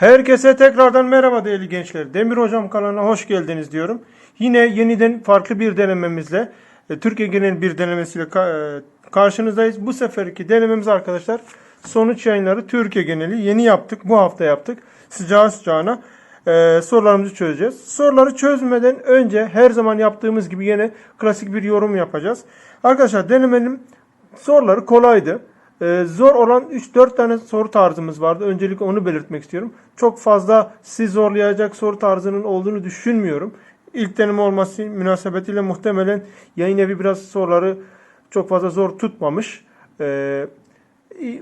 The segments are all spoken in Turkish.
Herkese tekrardan merhaba değerli gençler. Demir Hocam kanalına hoş geldiniz diyorum. Yine yeniden farklı bir denememizle, e, Türkiye genel bir denemesiyle e, karşınızdayız. Bu seferki denememiz arkadaşlar sonuç yayınları Türkiye geneli yeni yaptık. Bu hafta yaptık. Sıcağı sıcağına e, sorularımızı çözeceğiz. Soruları çözmeden önce her zaman yaptığımız gibi yine klasik bir yorum yapacağız. Arkadaşlar denemenin soruları kolaydı. Ee, zor olan 3-4 tane soru tarzımız vardı. Öncelikle onu belirtmek istiyorum. Çok fazla sizi zorlayacak soru tarzının olduğunu düşünmüyorum. İlk deneme olması münasebetiyle muhtemelen yayın evi biraz soruları çok fazla zor tutmamış. Ee,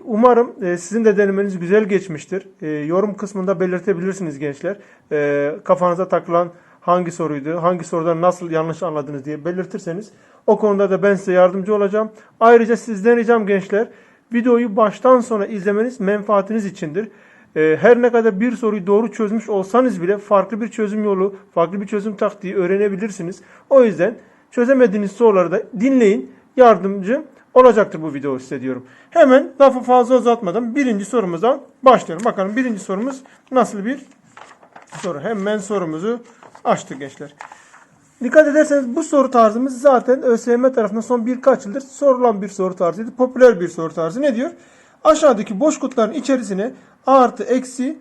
umarım e, sizin de denemeniz güzel geçmiştir. Ee, yorum kısmında belirtebilirsiniz gençler. Ee, kafanıza takılan hangi soruydu, hangi sorudan nasıl yanlış anladınız diye belirtirseniz o konuda da ben size yardımcı olacağım. Ayrıca sizden ricam gençler videoyu baştan sona izlemeniz menfaatiniz içindir. Ee, her ne kadar bir soruyu doğru çözmüş olsanız bile farklı bir çözüm yolu, farklı bir çözüm taktiği öğrenebilirsiniz. O yüzden çözemediğiniz soruları da dinleyin. Yardımcı olacaktır bu video size diyorum. Hemen lafı fazla uzatmadan birinci sorumuzdan başlayalım. Bakalım birinci sorumuz nasıl bir soru. Hemen sorumuzu açtık gençler. Dikkat ederseniz bu soru tarzımız zaten ÖSYM tarafından son birkaç yıldır sorulan bir soru tarzıydı. Popüler bir soru tarzı. Ne diyor? Aşağıdaki boş kutuların içerisine artı, eksi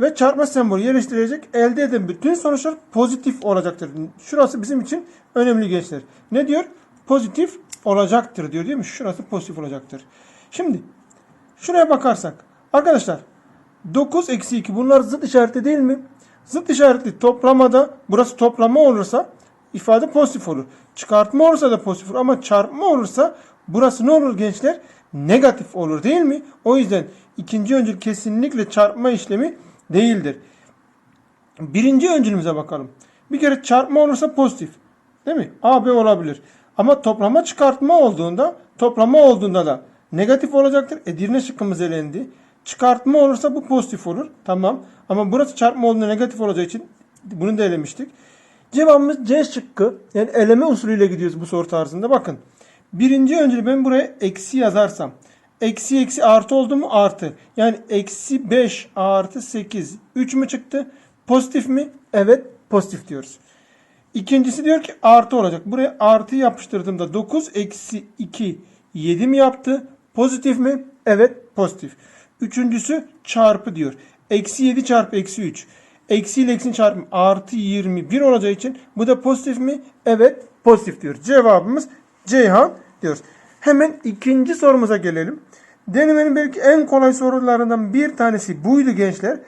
ve çarpma sembolü yerleştirilecek elde edilen bütün sonuçlar pozitif olacaktır. Şurası bizim için önemli gençler. Ne diyor? Pozitif olacaktır diyor değil mi? Şurası pozitif olacaktır. Şimdi şuraya bakarsak arkadaşlar 9 eksi 2 bunlar zıt işareti değil mi? Zıt işaretli toplamada burası toplama olursa ifade pozitif olur. Çıkartma olursa da pozitif olur ama çarpma olursa burası ne olur gençler? Negatif olur değil mi? O yüzden ikinci öncül kesinlikle çarpma işlemi değildir. Birinci öncülümüze bakalım. Bir kere çarpma olursa pozitif. Değil mi? A, B olabilir. Ama toplama çıkartma olduğunda toplama olduğunda da negatif olacaktır. Edirne şıkkımız elendi. Çıkartma olursa bu pozitif olur. Tamam. Ama burası çarpma olduğunda negatif olacağı için bunu da elemiştik. Cevabımız C şıkkı. Yani eleme usulüyle gidiyoruz bu soru tarzında. Bakın. Birinci öncülü ben buraya eksi yazarsam. Eksi eksi artı oldu mu? Artı. Yani eksi 5 artı 8. 3 mü çıktı? Pozitif mi? Evet pozitif diyoruz. İkincisi diyor ki artı olacak. Buraya artı yapıştırdığımda 9 eksi 2 7 mi yaptı? Pozitif mi? Evet pozitif. Üçüncüsü çarpı diyor. Eksi 7 çarpı eksi 3. Eksi ile eksinin çarpımı artı 21 olacağı için bu da pozitif mi? Evet pozitif diyor. Cevabımız Ceyhan diyoruz. Hemen ikinci sorumuza gelelim. Denemenin belki en kolay sorularından bir tanesi buydu gençler.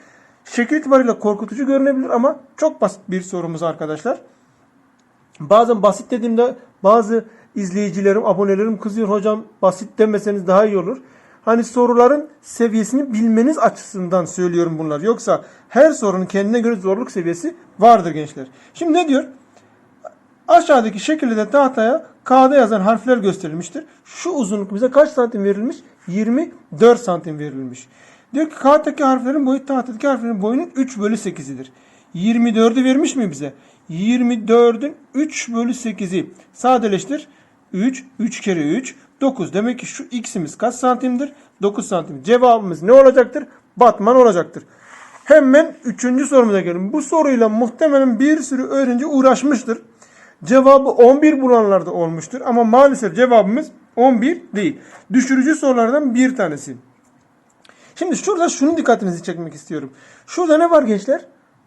Şekil itibariyle korkutucu görünebilir ama çok basit bir sorumuz arkadaşlar. Bazen basit dediğimde bazı izleyicilerim, abonelerim kızıyor hocam basit demeseniz daha iyi olur. Hani soruların seviyesini bilmeniz açısından söylüyorum bunlar. Yoksa her sorunun kendine göre zorluk seviyesi vardır gençler. Şimdi ne diyor? Aşağıdaki şekilde tahtaya K'da yazan harfler gösterilmiştir. Şu uzunluk bize kaç santim verilmiş? 24 santim verilmiş. Diyor ki K'daki harflerin boyu tahtadaki harflerin boyunun 3 bölü 8'idir. 24'ü vermiş mi bize? 24'ün 3 bölü 8'i sadeleştir. 3, 3 kere 3, 9. Demek ki şu x'imiz kaç santimdir? 9 santim. Cevabımız ne olacaktır? Batman olacaktır. Hemen üçüncü sorumuza gelelim. Bu soruyla muhtemelen bir sürü öğrenci uğraşmıştır. Cevabı 11 bulanlar da olmuştur. Ama maalesef cevabımız 11 değil. Düşürücü sorulardan bir tanesi. Şimdi şurada şunu dikkatinizi çekmek istiyorum. Şurada ne var gençler?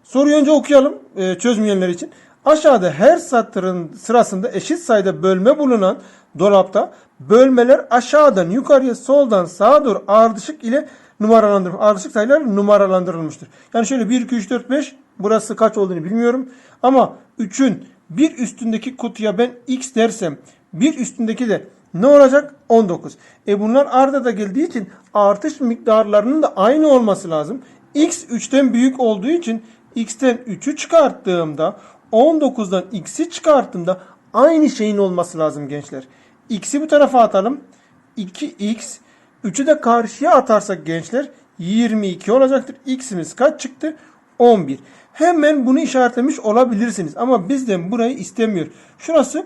Soruyu önce okuyalım e, çözmeyenler için. Aşağıda her satırın sırasında eşit sayıda bölme bulunan dolapta bölmeler aşağıdan yukarıya soldan sağa doğru ardışık ile numaralandırılmış. Ardışık sayılar numaralandırılmıştır. Yani şöyle 1, 2, 3, 4, 5 burası kaç olduğunu bilmiyorum. Ama 3'ün bir üstündeki kutuya ben x dersem bir üstündeki de ne olacak? 19. E bunlar arda da geldiği için artış miktarlarının da aynı olması lazım. x 3'ten büyük olduğu için x'ten 3'ü çıkarttığımda 19'dan x'i çıkarttığımda aynı şeyin olması lazım gençler. x'i bu tarafa atalım. 2x 3'ü de karşıya atarsak gençler 22 olacaktır. x'imiz kaç çıktı? 11. Hemen bunu işaretlemiş olabilirsiniz. Ama bizden burayı istemiyor. Şurası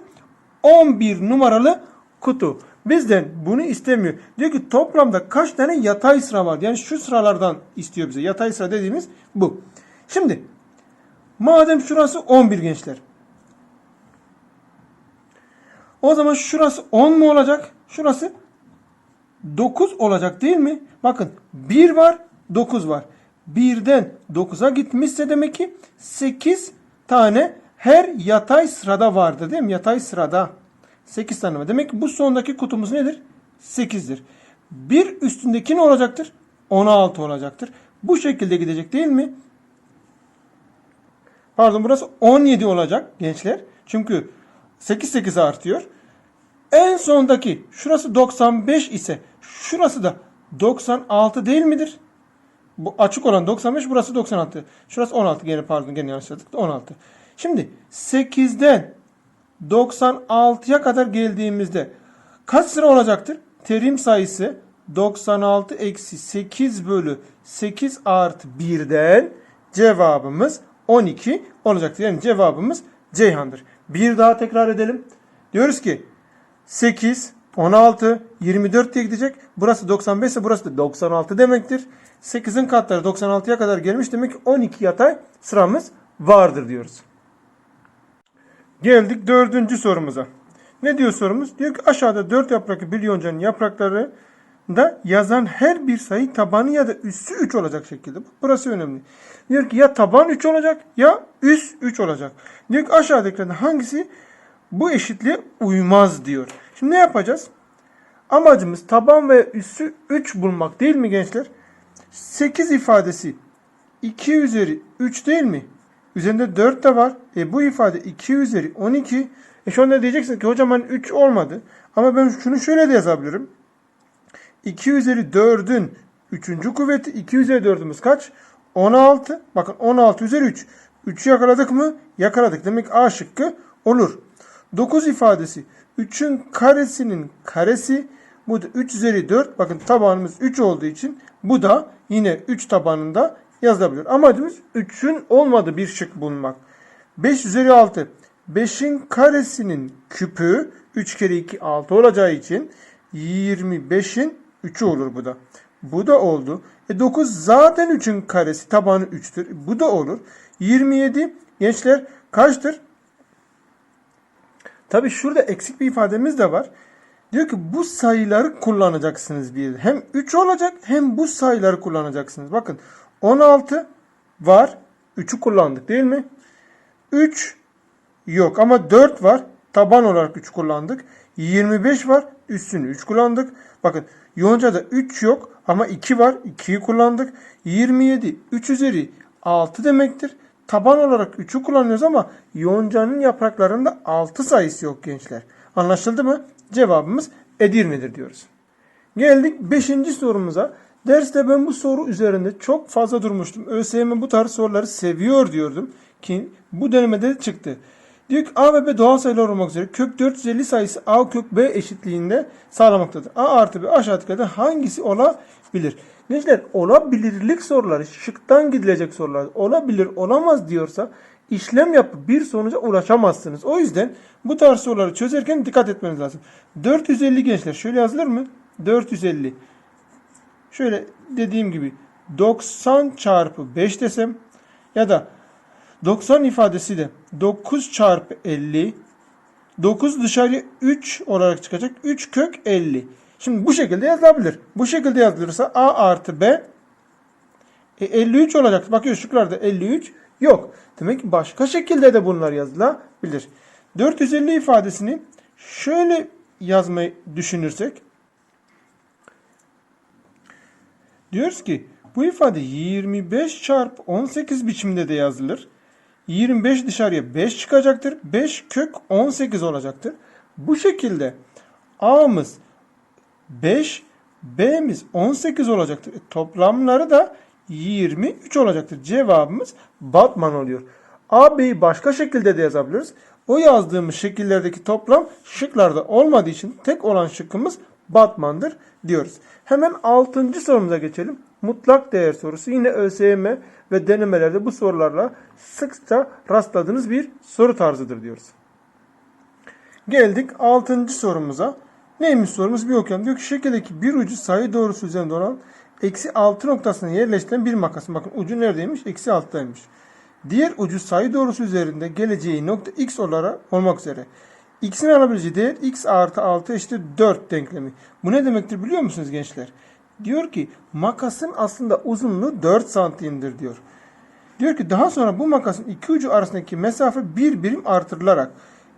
11 numaralı kutu. bizden bunu istemiyor. Diyor ki toplamda kaç tane yatay sıra var? Yani şu sıralardan istiyor bize. Yatay sıra dediğimiz bu. Şimdi madem şurası 11 gençler. O zaman şurası 10 mu olacak? Şurası 9 olacak değil mi? Bakın 1 var 9 var. 1'den 9'a gitmişse demek ki 8 tane her yatay sırada vardır değil mi? Yatay sırada 8 tane var. Demek ki bu sondaki kutumuz nedir? 8'dir. Bir üstündeki ne olacaktır? 16 olacaktır. Bu şekilde gidecek değil mi? Pardon burası 17 olacak gençler. Çünkü 8 8 artıyor. En sondaki şurası 95 ise şurası da 96 değil midir? Bu açık olan 95 burası 96. Şurası 16 gene pardon gene yanlış yazdık. 16. Şimdi 8'den 96'ya kadar geldiğimizde kaç sıra olacaktır? Terim sayısı 96 eksi 8 bölü 8 artı 1'den cevabımız 12 olacaktır. Yani cevabımız Ceyhan'dır. Bir daha tekrar edelim. Diyoruz ki 8, 16, 24 diye gidecek. Burası 95 ise burası da 96 demektir. 8'in katları 96'ya kadar gelmiş. Demek ki 12 yatay sıramız vardır diyoruz. Geldik dördüncü sorumuza. Ne diyor sorumuz? Diyor ki aşağıda dört yapraklı bir yoncanın yaprakları da yazan her bir sayı tabanı ya da üssü 3 olacak şekilde. Burası önemli. Diyor ki ya taban 3 olacak ya üs 3 olacak. Diyor ki aşağıdakilerden hangisi bu eşitliğe uymaz diyor. Şimdi ne yapacağız? Amacımız taban ve üssü 3 bulmak değil mi gençler? 8 ifadesi 2 üzeri 3 değil mi? Üzerinde 4 de var. E bu ifade 2 üzeri 12. E şu anda diyeceksin ki hocam hani 3 olmadı. Ama ben şunu şöyle de yazabilirim. 2 üzeri 4'ün 3. kuvveti 2 üzeri 4'ümüz kaç? 16. Bakın 16 üzeri 3. 3'ü yakaladık mı? Yakaladık. Demek A şıkkı olur. 9 ifadesi 3'ün karesinin karesi bu da 3 üzeri 4. Bakın tabanımız 3 olduğu için bu da yine 3 tabanında yazılabilir. Amacımız 3'ün olmadığı bir şık bulmak. 5 üzeri 6. 5'in karesinin küpü 3 kere 2 6 olacağı için 25'in 3'ü olur bu da. Bu da oldu. E 9 zaten 3'ün karesi tabanı 3'tür. Bu da olur. 27 gençler kaçtır? Tabi şurada eksik bir ifademiz de var. Diyor ki bu sayıları kullanacaksınız bir. Hem 3 olacak hem bu sayıları kullanacaksınız. Bakın 16 var. 3'ü kullandık değil mi? 3 yok ama 4 var. Taban olarak 3 kullandık. 25 var. Üstünü 3 kullandık. Bakın Yonca'da 3 yok ama 2 var. 2'yi kullandık. 27 3 üzeri 6 demektir. Taban olarak 3'ü kullanıyoruz ama yoncanın yapraklarında 6 sayısı yok gençler. Anlaşıldı mı? Cevabımız Edirne'dir diyoruz. Geldik 5. sorumuza. Derste ben bu soru üzerinde çok fazla durmuştum. ÖSYM bu tarz soruları seviyor diyordum ki bu denemede de çıktı. Diyor ki A ve B doğal sayılar olmak üzere kök 450 sayısı A kök B eşitliğinde sağlamaktadır. A artı B aşağıdakilerden hangisi olabilir? Gençler olabilirlik soruları şıktan gidilecek sorular olabilir olamaz diyorsa işlem yapıp bir sonuca ulaşamazsınız. O yüzden bu tarz soruları çözerken dikkat etmeniz lazım. 450 gençler şöyle yazılır mı? 450 şöyle dediğim gibi 90 çarpı 5 desem ya da 90 ifadesi de 9 çarpı 50 9 dışarıya 3 olarak çıkacak. 3 kök 50. Şimdi bu şekilde yazılabilir. Bu şekilde yazılırsa A artı B e, 53 olacak. Bakıyoruz şıklarda 53 yok. Demek ki başka şekilde de bunlar yazılabilir. 450 ifadesini şöyle yazmayı düşünürsek diyoruz ki bu ifade 25 çarpı 18 biçimde de yazılır. 25 dışarıya 5 çıkacaktır. 5 kök 18 olacaktır. Bu şekilde A'mız 5, B'miz 18 olacaktır. E, toplamları da 23 olacaktır. Cevabımız Batman oluyor. A, B'yi başka şekilde de yazabiliriz. O yazdığımız şekillerdeki toplam şıklarda olmadığı için tek olan şıkkımız Batman'dır diyoruz. Hemen 6. sorumuza geçelim. Mutlak değer sorusu yine ÖSYM ve denemelerde bu sorularla sıkça rastladığınız bir soru tarzıdır diyoruz. Geldik 6. sorumuza. Neymiş sorumuz bir okuyalım. Diyor ki şekildeki bir ucu sayı doğrusu üzerinde olan eksi 6 noktasına yerleştirilen bir makasın. Bakın ucu neredeymiş? Eksi 6'daymış. Diğer ucu sayı doğrusu üzerinde geleceği nokta x olarak olmak üzere. X'in alabileceği değer x artı 6 eşittir 4 denklemi. Bu ne demektir biliyor musunuz gençler? Diyor ki makasın aslında uzunluğu 4 santimdir diyor. Diyor ki daha sonra bu makasın iki ucu arasındaki mesafe bir birim artırılarak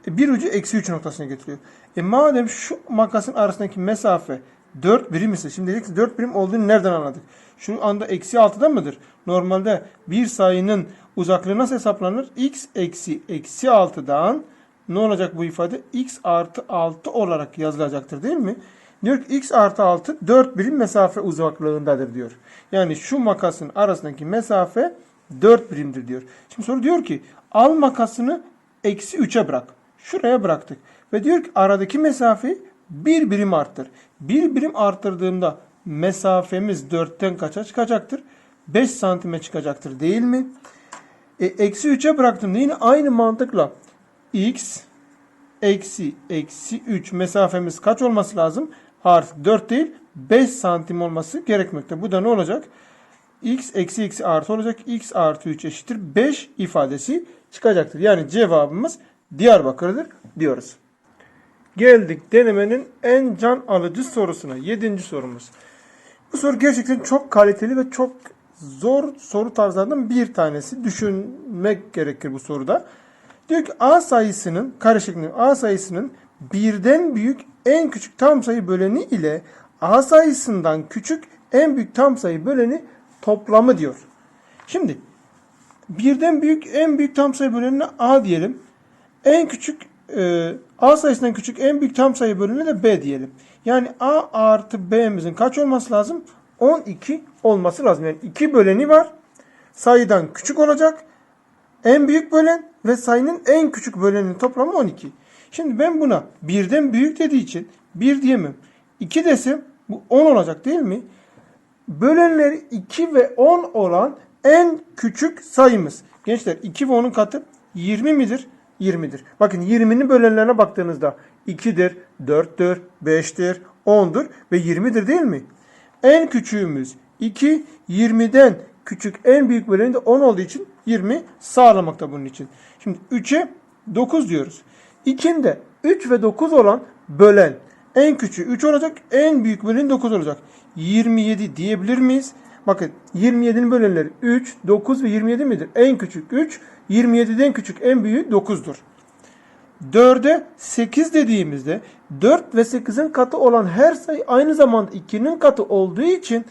e, bir ucu eksi 3 noktasına getiriyor. E madem şu makasın arasındaki mesafe 4 birim ise şimdi diyeceksin 4 birim olduğunu nereden anladık? Şu anda eksi 6'da mıdır? Normalde bir sayının uzaklığı nasıl hesaplanır? x eksi eksi 6'dan ne olacak bu ifade? x artı 6 olarak yazılacaktır değil mi? Diyor ki x artı 6 4 birim mesafe uzaklığındadır diyor. Yani şu makasın arasındaki mesafe 4 birimdir diyor. Şimdi soru diyor ki al makasını eksi 3'e bırak. Şuraya bıraktık. Ve diyor ki aradaki mesafeyi bir birim arttır. Bir birim arttırdığımda mesafemiz 4'ten kaça çıkacaktır? 5 santime çıkacaktır değil mi? E, eksi 3'e bıraktığımda yine aynı mantıkla x eksi eksi 3 mesafemiz kaç olması lazım? Artı 4 değil 5 santim olması gerekmekte. Bu da ne olacak? x eksi x artı olacak. x artı 3 eşittir 5 ifadesi çıkacaktır. Yani cevabımız Diyarbakır'dır diyoruz. Geldik denemenin en can alıcı sorusuna. Yedinci sorumuz. Bu soru gerçekten çok kaliteli ve çok zor soru tarzlarından bir tanesi. Düşünmek gerekir bu soruda. Diyor ki A sayısının karışıklığı A sayısının birden büyük en küçük tam sayı böleni ile A sayısından küçük en büyük tam sayı böleni toplamı diyor. Şimdi birden büyük en büyük tam sayı bölenine A diyelim. En küçük e, A sayısından küçük en büyük tam sayı bölümüne de B diyelim. Yani A artı B'mizin kaç olması lazım? 12 olması lazım. Yani 2 böleni var. Sayıdan küçük olacak. En büyük bölen ve sayının en küçük böleninin toplamı 12. Şimdi ben buna birden büyük dediği için 1 diyemem. 2 desem bu 10 olacak değil mi? Bölenleri 2 ve 10 olan en küçük sayımız. Gençler 2 ve 10'un katı 20 midir? 20'dir. Bakın 20'nin bölenlerine baktığınızda 2'dir, 4'tür, 5'tir, 10'dur ve 20'dir değil mi? En küçüğümüz 2, 20'den küçük en büyük böleni de 10 olduğu için 20 sağlamakta bunun için. Şimdi 3'e 9 diyoruz. İçinde 3 ve 9 olan bölen en küçüğü 3 olacak, en büyük böleni 9 olacak. 27 diyebilir miyiz? Bakın 27'nin bölenleri 3, 9 ve 27 midir? En küçük 3, 27'den küçük en büyüğü 9'dur. 4'e 8 dediğimizde 4 ve 8'in katı olan her sayı aynı zamanda 2'nin katı olduğu için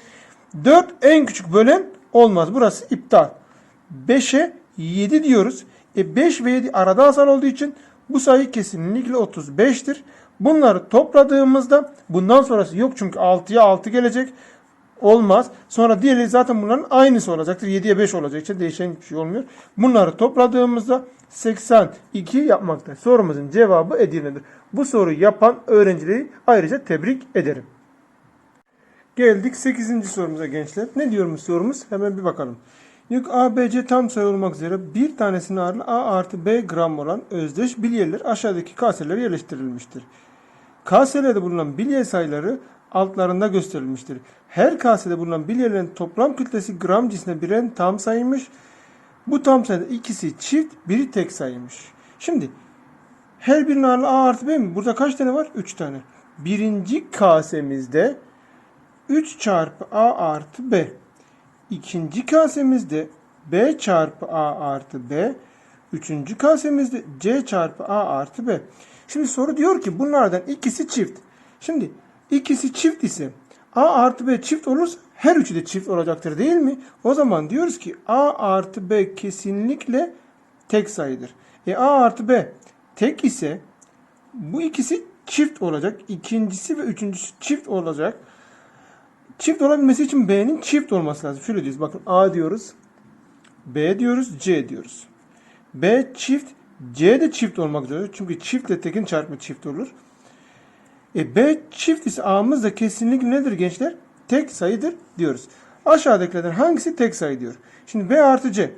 4 en küçük bölen olmaz. Burası iptal. 5'e 7 diyoruz. E 5 ve 7 arada asal olduğu için bu sayı kesinlikle 35'tir. Bunları topladığımızda bundan sonrası yok çünkü 6'ya 6 gelecek. Olmaz. Sonra diğeri zaten bunların aynısı olacaktır. 7'ye 5 olacak için değişen bir şey olmuyor. Bunları topladığımızda 82 yapmakta. Sorumuzun cevabı Edirne'dir. Bu soruyu yapan öğrencileri ayrıca tebrik ederim. Geldik 8. sorumuza gençler. Ne diyormuş sorumuz? Hemen bir bakalım. B, C tam sayı olmak üzere bir tanesinin ağırlığı A artı B gram olan özdeş bilyeler aşağıdaki kaselere yerleştirilmiştir. Kaselerde bulunan bilye sayıları altlarında gösterilmiştir. Her kasede bulunan bilyelerin toplam kütlesi gram cinsine biren tam sayıymış. Bu tam sayıda ikisi çift, biri tek sayıymış. Şimdi her birinin ağırlığı A artı B mi? Burada kaç tane var? 3 tane. Birinci kasemizde 3 çarpı A artı B. İkinci kasemizde B çarpı A artı B. Üçüncü kasemizde C çarpı A artı B. Şimdi soru diyor ki bunlardan ikisi çift. Şimdi ikisi çift ise A artı B çift olursa her üçü de çift olacaktır değil mi? O zaman diyoruz ki A artı B kesinlikle tek sayıdır. E A artı B tek ise bu ikisi çift olacak. İkincisi ve üçüncüsü çift olacak. Çift olabilmesi için B'nin çift olması lazım. Şöyle diyoruz. Bakın A diyoruz. B diyoruz. C diyoruz. B çift. C de çift olmak üzere. Çünkü çiftle tekin çarpımı çift olur. E B çift ise A'mız da kesinlikle nedir gençler? Tek sayıdır diyoruz. Aşağıdakilerden hangisi tek sayı diyor. Şimdi B artı C.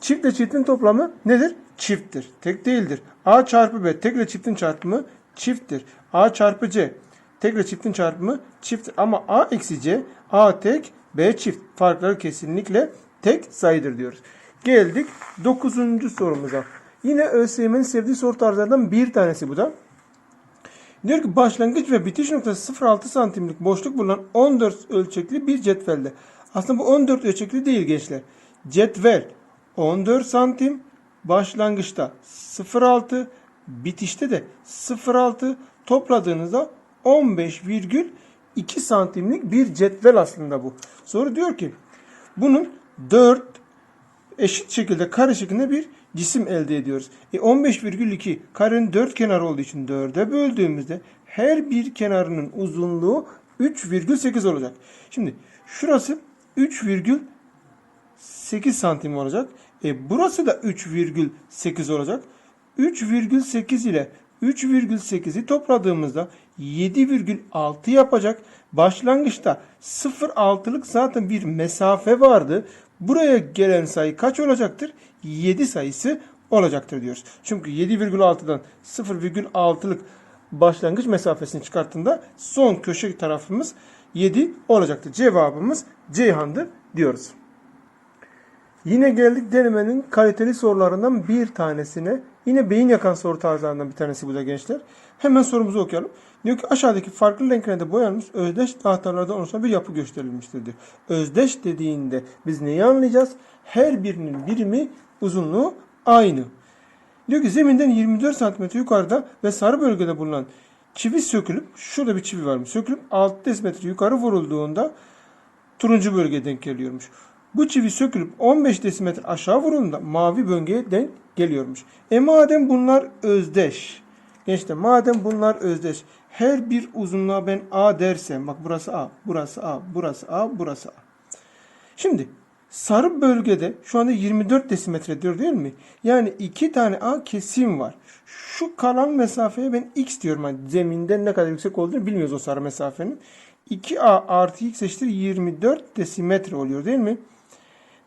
Çiftle çiftin toplamı nedir? Çifttir. Tek değildir. A çarpı B. Tekle çiftin çarpımı çifttir. A çarpı C. tek ile çiftin çarpımı çift ama A eksi C A tek B çift farkları kesinlikle tek sayıdır diyoruz. Geldik 9. sorumuza. Yine ÖSYM'nin sevdiği soru tarzlarından bir tanesi bu da. Diyor ki başlangıç ve bitiş noktası 0.6 santimlik boşluk bulunan 14 ölçekli bir cetvelde. Aslında bu 14 ölçekli değil gençler. Cetvel 14 santim başlangıçta 0.6 bitişte de 0.6 topladığınızda 15,2 santimlik bir cetvel aslında bu. Soru diyor ki bunun 4 eşit şekilde kare şeklinde bir cisim elde ediyoruz. E 15,2 karenin 4 kenarı olduğu için 4'e böldüğümüzde her bir kenarının uzunluğu 3,8 olacak. Şimdi şurası 3,8 santim olacak. E burası da 3,8 olacak. 3,8 ile 3,8'i topladığımızda 7,6 yapacak. Başlangıçta 0,6'lık zaten bir mesafe vardı. Buraya gelen sayı kaç olacaktır? 7 sayısı olacaktır diyoruz. Çünkü 7,6'dan 0,6'lık başlangıç mesafesini çıkarttığında son köşe tarafımız 7 olacaktır. Cevabımız Ceyhan'dır diyoruz. Yine geldik denemenin kaliteli sorularından bir tanesine. Yine beyin yakan soru tarzlarından bir tanesi bu da gençler. Hemen sorumuzu okuyalım. Diyor ki aşağıdaki farklı renklerde boyanmış özdeş tahtalardan oluşan bir yapı gösterilmiştir diyor. Özdeş dediğinde biz neyi anlayacağız? Her birinin birimi uzunluğu aynı. Diyor ki zeminden 24 cm yukarıda ve sarı bölgede bulunan çivi sökülüp şurada bir çivi varmış. Sökülüp 6 desimetre yukarı vurulduğunda turuncu bölgeye denk geliyormuş. Bu çivi sökülüp 15 desimetre aşağı vurulduğunda mavi bölgeye denk geliyormuş. E madem bunlar özdeş. Gençler madem bunlar özdeş. Her bir uzunluğa ben A dersem bak burası A, burası A, burası A, burası A. Şimdi sarı bölgede şu anda 24 desimetre diyor değil mi? Yani iki tane A kesim var. Şu kalan mesafeye ben X diyorum. Yani zeminden ne kadar yüksek olduğunu bilmiyoruz o sarı mesafenin. 2A artı X eşittir 24 desimetre oluyor değil mi?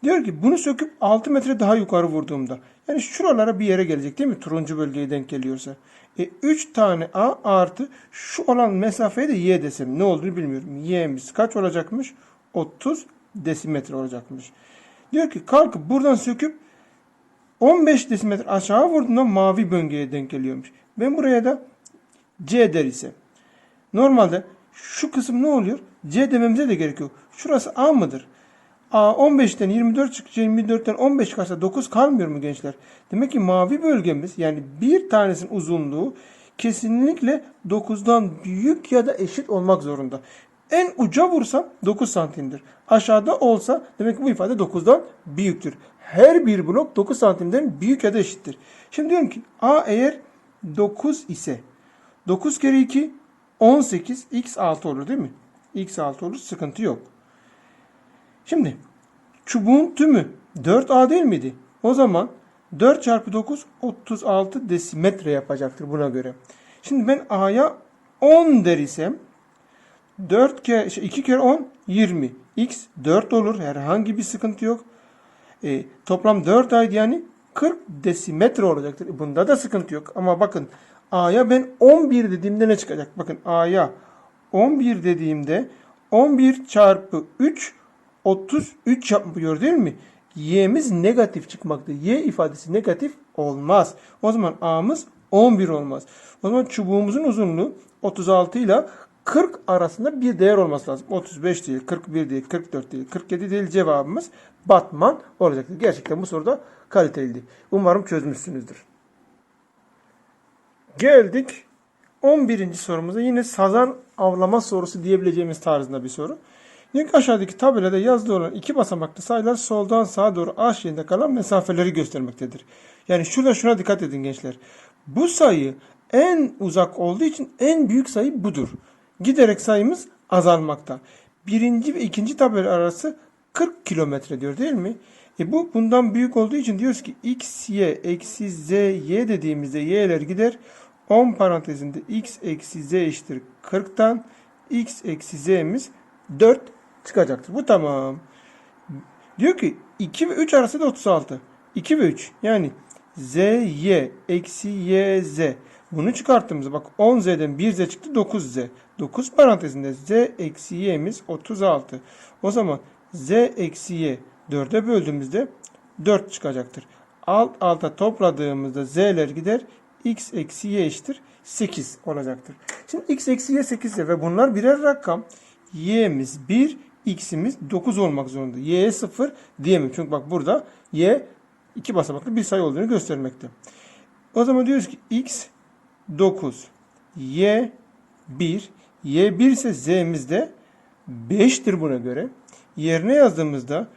Diyor ki bunu söküp 6 metre daha yukarı vurduğumda yani şuralara bir yere gelecek değil mi? Turuncu bölgeye denk geliyorsa. E 3 tane A artı şu olan mesafeye de Y desem ne olduğunu bilmiyorum. Y'miz kaç olacakmış? 30 desimetre olacakmış. Diyor ki kalkıp buradan söküp 15 desimetre aşağı vurduğunda mavi bölgeye denk geliyormuş. Ben buraya da C der ise. Normalde şu kısım ne oluyor? C dememize de gerek yok. Şurası A mıdır? A 15'ten 24 çıkınca 24'ten 15 çıkarsa 9 kalmıyor mu gençler? Demek ki mavi bölgemiz yani bir tanesinin uzunluğu kesinlikle 9'dan büyük ya da eşit olmak zorunda. En uca vursam 9 santimdir. Aşağıda olsa demek ki bu ifade 9'dan büyüktür. Her bir blok 9 santimden büyük ya da eşittir. Şimdi diyorum ki A eğer 9 ise 9 kere 2 18 x 6 olur değil mi? x 6 olur sıkıntı yok. Şimdi çubuğun tümü 4A değil miydi? O zaman 4 çarpı 9 36 desimetre yapacaktır buna göre. Şimdi ben A'ya 10 der isem 4 kere, şey 2 kere 10 20. X 4 olur. Herhangi bir sıkıntı yok. E, toplam 4 aydı yani 40 desimetre olacaktır. E, bunda da sıkıntı yok. Ama bakın A'ya ben 11 dediğimde ne çıkacak? Bakın A'ya 11 dediğimde 11 çarpı 3 33 yapıyor değil mi? Y'miz negatif çıkmakta. Y ifadesi negatif olmaz. O zaman A'mız 11 olmaz. O zaman çubuğumuzun uzunluğu 36 ile 40 arasında bir değer olması lazım. 35 değil, 41 değil, 44 değil, 47 değil cevabımız Batman olacaktır. Gerçekten bu soruda kaliteliydi. Umarım çözmüşsünüzdür. Geldik 11. sorumuza. Yine sazan avlama sorusu diyebileceğimiz tarzında bir soru. Ki aşağıdaki tabelada yazılı olan iki basamaklı sayılar soldan sağa doğru A şeklinde kalan mesafeleri göstermektedir. Yani şurada şuna dikkat edin gençler. Bu sayı en uzak olduğu için en büyük sayı budur. Giderek sayımız azalmakta. Birinci ve ikinci tabela arası 40 kilometre diyor değil mi? E bu bundan büyük olduğu için diyoruz ki x, y, eksi z, y dediğimizde y'ler gider. 10 parantezinde x eksi z eşittir 40'tan x eksi z'miz 4 çıkacaktır. Bu tamam. Diyor ki 2 ve 3 arası da 36. 2 ve 3 yani z, y, eksi y, z. Bunu çıkarttığımızda bak 10z'den 1z çıktı 9z. 9 parantezinde z eksi y'miz 36. O zaman z eksi y 4'e böldüğümüzde 4 çıkacaktır. Alt alta topladığımızda z'ler gider. x eksi y eşittir 8 olacaktır. Şimdi x eksi y 8 ise ve bunlar birer rakam. y'miz 1, x'imiz 9 olmak zorunda. y'ye 0 diyemem. Çünkü bak burada y iki basamaklı bir sayı olduğunu göstermekte. O zaman diyoruz ki x 9, y 1, y 1 ise z'miz de 5'tir buna göre. Yerine yazdığımızda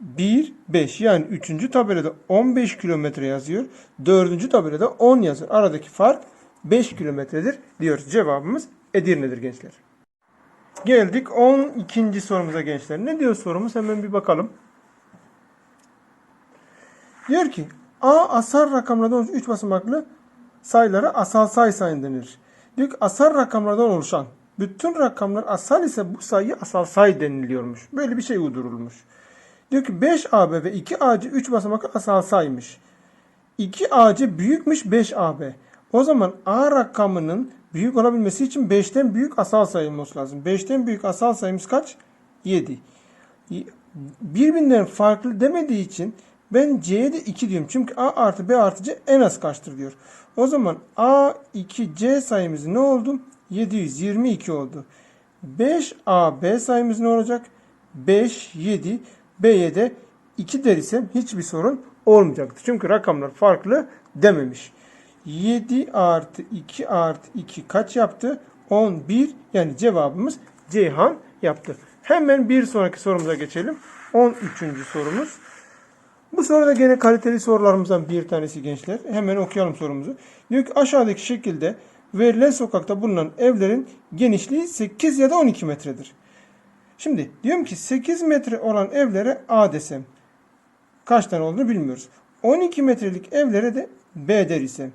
1, 5 yani 3. tabelada 15 kilometre yazıyor. 4. tabelada 10 yazıyor. Aradaki fark 5 kilometredir diyoruz. Cevabımız Edirne'dir gençler. Geldik 12. sorumuza gençler. Ne diyor sorumuz? Hemen bir bakalım. Diyor ki A asal rakamlardan oluşan 3 basamaklı sayılara asal sayı sayın denir. Diyor ki asal rakamlardan oluşan bütün rakamlar asal ise bu sayı asal sayı deniliyormuş. Böyle bir şey uydurulmuş. Diyor ki 5AB ve 2AC 3 basamaklı asal saymış. 2AC büyükmüş 5AB. O zaman A rakamının büyük olabilmesi için 5'ten büyük asal sayı olması lazım. 5'ten büyük asal sayımız kaç? 7. Birbirinden farklı demediği için ben C'ye de 2 diyorum. Çünkü A artı B artı C en az kaçtır diyor. O zaman A 2C sayımız ne oldu? 722 oldu. 5AB sayımız ne olacak? 5, 7. B'ye de 2 dersem hiçbir sorun olmayacaktır. Çünkü rakamlar farklı dememiş. 7 artı 2 artı 2 kaç yaptı? 11. Yani cevabımız Ceyhan yaptı. Hemen bir sonraki sorumuza geçelim. 13. sorumuz. Bu soruda gene kaliteli sorularımızdan bir tanesi gençler. Hemen okuyalım sorumuzu. Diyor ki aşağıdaki şekilde verilen sokakta bulunan evlerin genişliği 8 ya da 12 metredir. Şimdi diyorum ki 8 metre olan evlere A desem. Kaç tane olduğunu bilmiyoruz. 12 metrelik evlere de B der isem.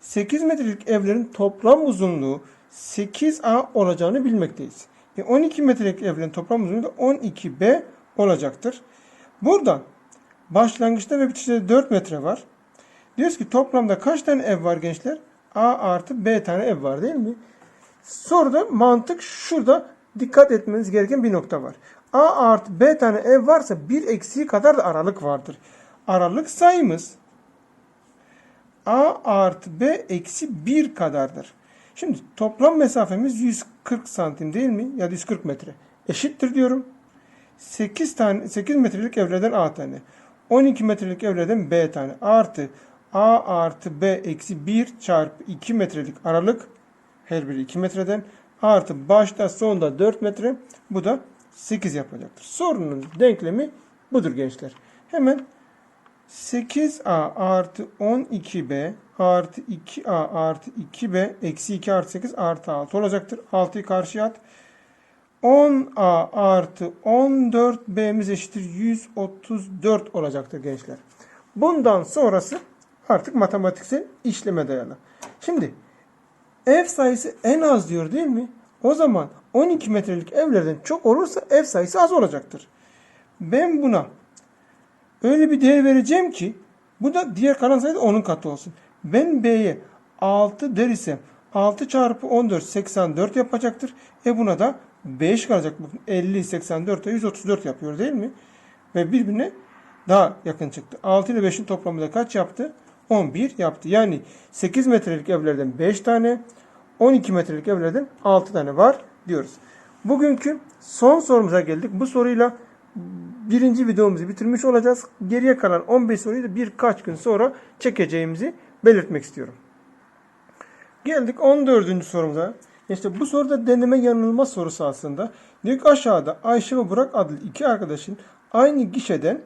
8 metrelik evlerin toplam uzunluğu 8A olacağını bilmekteyiz. E 12 metrelik evlerin toplam uzunluğu da 12B olacaktır. Buradan başlangıçta ve bitişte 4 metre var. Diyoruz ki toplamda kaç tane ev var gençler? A artı B tane ev var değil mi? Soruda mantık şurada dikkat etmeniz gereken bir nokta var. A artı B tane ev varsa bir eksiği kadar da aralık vardır. Aralık sayımız A artı B eksi 1 kadardır. Şimdi toplam mesafemiz 140 santim değil mi? Ya da 140 metre. Eşittir diyorum. 8 tane 8 metrelik evlerden A tane. 12 metrelik evlerden B tane. Artı A artı B eksi 1 çarpı 2 metrelik aralık. Her biri 2 metreden. Artı başta sonda 4 metre. Bu da 8 yapacaktır. Sorunun denklemi budur gençler. Hemen 8a artı 12b artı 2a artı 2b eksi 2 artı 8 artı 6 olacaktır. 6'yı karşıya at. 10a artı 14b'miz eşittir 134 olacaktır gençler. Bundan sonrası artık matematiksel işleme dayalı. Şimdi ev sayısı en az diyor değil mi? O zaman 12 metrelik evlerden çok olursa ev sayısı az olacaktır. Ben buna öyle bir değer vereceğim ki bu da diğer kalan sayı da onun katı olsun. Ben B'ye 6 der isem 6 çarpı 14 84 yapacaktır. E buna da 5 kalacak. 50 84 de 134 yapıyor değil mi? Ve birbirine daha yakın çıktı. 6 ile 5'in toplamı da kaç yaptı? 11 yaptı. Yani 8 metrelik evlerden 5 tane, 12 metrelik evlerden 6 tane var diyoruz. Bugünkü son sorumuza geldik. Bu soruyla birinci videomuzu bitirmiş olacağız. Geriye kalan 15 soruyu da birkaç gün sonra çekeceğimizi belirtmek istiyorum. Geldik 14. sorumuza. İşte bu soruda deneme yanılma sorusu aslında. Diyor ki aşağıda Ayşe ve Burak adlı iki arkadaşın aynı gişeden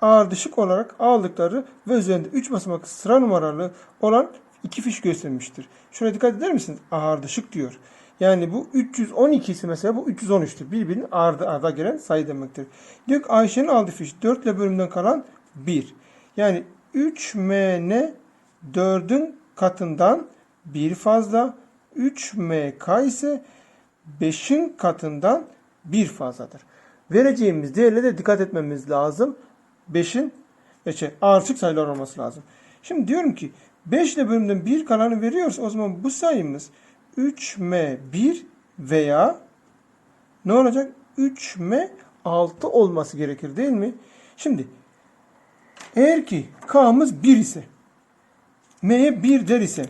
ardışık olarak aldıkları ve üzerinde 3 basamak sıra numaralı olan iki fiş göstermiştir. Şuraya dikkat eder misiniz? Ardışık diyor. Yani bu 312 ise mesela bu 313'tür. Birbirinin ardı arda gelen sayı demektir. Diyor ki Ayşe'nin aldığı fiş 4 ile bölümden kalan 1. Yani 3MN 4'ün katından bir fazla 3MK ise 5'in katından bir fazladır. Vereceğimiz değerle de dikkat etmemiz lazım. 5'in şey, ardışık sayılar olması lazım. Şimdi diyorum ki 5 ile bölümden 1 kalanı veriyorsa o zaman bu sayımız 3m1 veya ne olacak? 3m 6 olması gerekir değil mi? Şimdi eğer ki k'mız 1 ise m'ye 1 der ise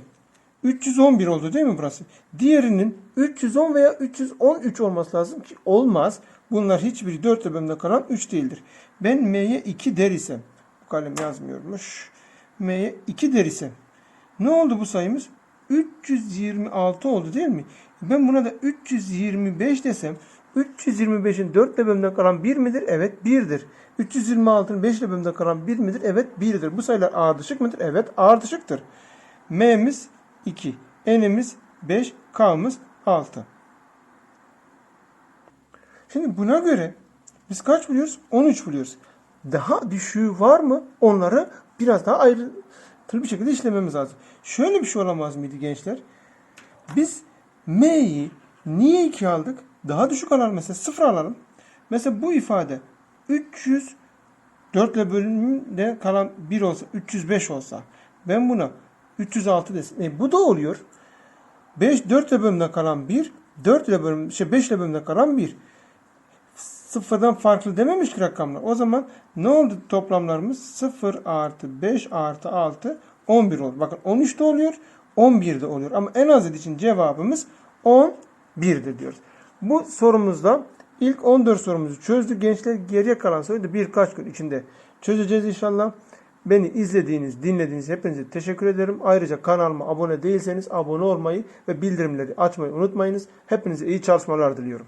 311 oldu değil mi burası? Diğerinin 310 veya 313 olması lazım ki olmaz. Bunlar hiçbiri 4 ile bölümde kalan 3 değildir. Ben m'ye 2 der isem bu kalem yazmıyormuş. m'ye 2 der isem ne oldu bu sayımız? 326 oldu değil mi? Ben buna da 325 desem 325'in 4 ile bölümde kalan 1 midir? Evet 1'dir. 326'nın 5 ile bölümde kalan 1 midir? Evet 1'dir. Bu sayılar ardışık mıdır? Evet ardışıktır. M'miz 2, N'imiz 5, K'mız 6. Şimdi buna göre biz kaç buluyoruz? 13 buluyoruz. Daha düşüğü var mı? Onları biraz daha ayrıntılı bir şekilde işlememiz lazım. Şöyle bir şey olamaz mıydı gençler? Biz M'yi niye 2 aldık? Daha düşük alalım mesela 0 alalım. Mesela bu ifade 300 4 ile bölümünde kalan 1 olsa 305 olsa ben buna 306 desem. E, bu da oluyor. 5 4 ile bölümde kalan 1 4 ile bölüm şey 5 ile bölümde kalan 1 sıfırdan farklı dememiş ki rakamlar. O zaman ne oldu toplamlarımız? 0 artı 5 artı 6 11 oldu. Bakın 13 de oluyor 11 de oluyor. Ama en az için cevabımız 11'dir diyoruz. Bu sorumuzda ilk 14 sorumuzu çözdük. Gençler geriye kalan soruyu da birkaç gün içinde çözeceğiz inşallah. Beni izlediğiniz, dinlediğiniz hepinize teşekkür ederim. Ayrıca kanalıma abone değilseniz abone olmayı ve bildirimleri açmayı unutmayınız. Hepinize iyi çalışmalar diliyorum.